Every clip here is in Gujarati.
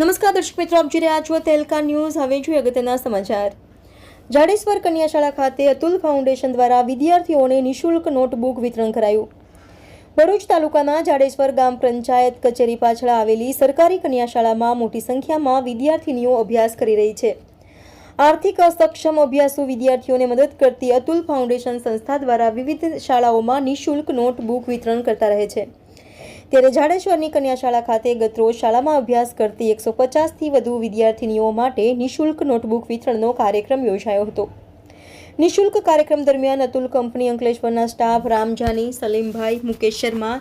નમસ્કાર, દર્શક મિત્રો, આપ જોઈ રહ્યા છો તેલકા ન્યૂઝ. હવે જોઈએ અગત્યના સમાચાર. જાડેશ્વર કન્યાશાળા ખાતે અતુલ ફાઉન્ડેશન દ્વારા વિદ્યાર્થીઓને નિઃશુલ્ક નોટબુક વિતરણ કરાયું. ભરૂચ તાલુકાના જાડેશ્વર ગામ પંચાયત કચેરી પાછળ આવેલી સરકારી કન્યાશાળામાં મોટી સંખ્યામાં વિદ્યાર્થીનીઓ અભ્યાસ કરી રહી છે. આર્થિક અસક્ષમ અભ્યાસુ વિદ્યાર્થીઓને મદદ કરતી અતુલ ફાઉન્ડેશન સંસ્થા દ્વારા વિવિધ શાળાઓમાં નિઃશુલ્ક નોટબુક વિતરણ કરતા રહે છે. ત્યારે જાડેશ્વરની કન્યા શાળા ખાતે ગતરોજ શાળામાં અભ્યાસ કરતી એકસો પચાસથી વધુ વિદ્યાર્થીનીઓ માટે નિઃશુલ્ક નોટબુક વિતરણનો કાર્યક્રમ યોજાયો હતો. નિઃશુલ્ક કાર્યક્રમ દરમિયાન અતુલ કંપની, અંકલેશ્વરના સ્ટાફ રામજાની સલીમભાઈ, મુકેશ શર્મા,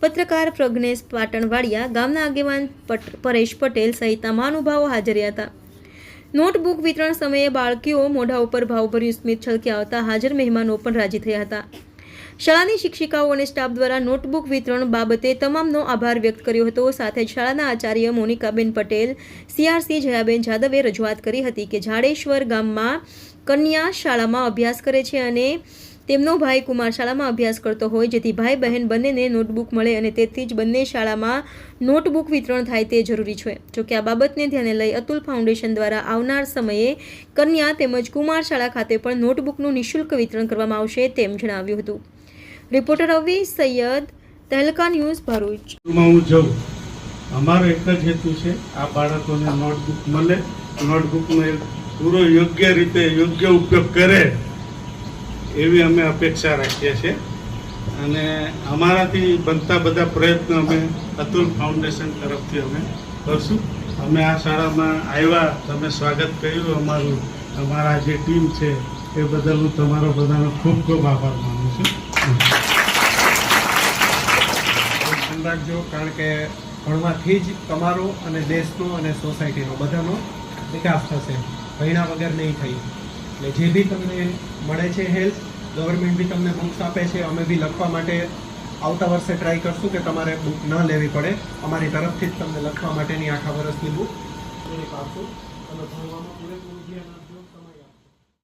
પત્રકાર પ્રજ્ઞેશ પાટણવાડિયા, ગામના આગેવાન પરેશ પટેલ સહિતના મહાનુભાવો હાજર હતા. નોટબુક વિતરણ સમયે બાળકીઓ મોઢા ઉપર ભાવભર્યું સ્મિત છલકી આવતા હાજર મહેમાનો પણ રાજી થયા હતા. શાળાની શિક્ષિકાઓ અને સ્ટાફ દ્વારા નોટબુક વિતરણ બાબતે તમામનો આભાર વ્યક્ત કર્યો હતો. સાથે શાળાના આચાર્ય મોનિકાબેન પટેલ, સીઆરસી જયાબેન જાદવે રજૂઆત કરી હતી કે જાડેશ્વર ગામમાં કન્યા શાળામાં અભ્યાસ કરે છે અને તેમનો ભાઈ કુમાર શાળામાં અભ્યાસ કરતો હોય. જેથી ભાઈ બહેન બંનેને નોટબુક મળે અને તેથી જ બંને શાળામાં નોટબુક વિતરણ થાય તે જરૂરી છે. જોકે આ બાબતને ધ્યાને લઈ અતુલ ફાઉન્ડેશન દ્વારા આવનાર સમયે કન્યા તેમજ કુમાર શાળા ખાતે પણ નોટબુકનું નિઃશુલ્ક વિતરણ કરવામાં આવશે તેમ જણાવ્યું હતું. Reporter Ravi Saiyed, Tehelka news Bharuch. હું જઉં, અમારો એક જ હેતુ છે, આ બાળકોને નોટબુક મળે. નોટબુકનો પૂરો યોગ્ય રીતે, યોગ્ય ઉપયોગ કરે, એવી અમે અપેક્ષા રાખીએ છીએ. અને અમારાથી બનતા બધા પ્રયત્નો અમે અતુલ ફાઉન્ડેશન તરફથી અમે કરશું. અમે આ શાળામાં આવ્યા, તમે સ્વાગત કર્યું અમારું, અમારા જે ટીમ છે, એ બદલ હું તમારો બધાનો ખૂબ ખૂબ આભાર માનું છું. ધ્યાન રાખજો કારણ કે ભણવાથી જ તમારો અને દેશનો અને સોસાયટીનો બધાનો વિકાસ થશે. ભણ્યા વગર નહીં થઈ એટલે જે બી તમને મળે છે હેલ્પ ગવર્મેન્ટ બી તમને બુક્સ આપે છે, અમે બી લખવા માટે આવતા વર્ષે ટ્રાય કરશું કે તમારે બુક ન લેવી પડે. અમારી તરફથી જ તમને લખવા માટેની આખા વર્ષની બુક પૂરી પાડશું. તમે ભણવામાં પૂરેપૂરું ધ્યાન